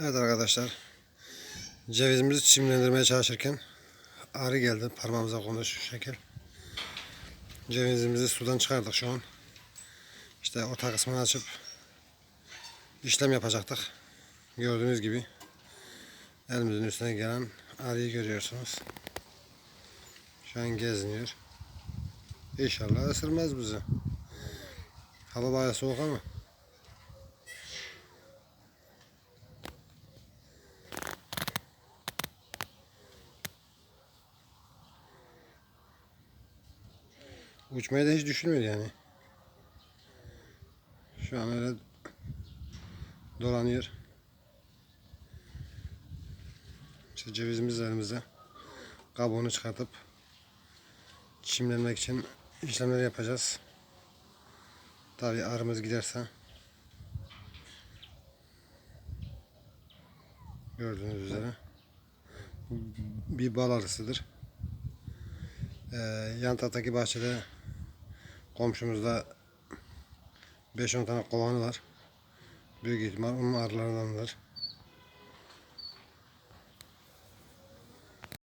Evet arkadaşlar. Cevizimizi çimlendirmeye çalışırken arı geldi. Parmağımıza kondu şu şekil. Cevizimizi sudan çıkardık şu an. İşte orta kısmını açıp işlem yapacaktık. Gördüğünüz gibi elimizin üstüne gelen arıyı görüyorsunuz. Şu an geziniyor. İnşallah ısırmaz bizi. Hava bayağı soğuk ama. Uçmayı da hiç düşünmüyor yani. Şu an öyle dolanıyor. İşte cevizimiz elimizde. Kabuğunu çıkartıp çimlenmek için işlemler yapacağız. Tabii arımız giderse gördüğünüz üzere bir bal arısıdır. Ee, yan taraftaki bahçede komşumuzda 5-10 tane kovanı var. Büyük ihtimal onun arılarındandır.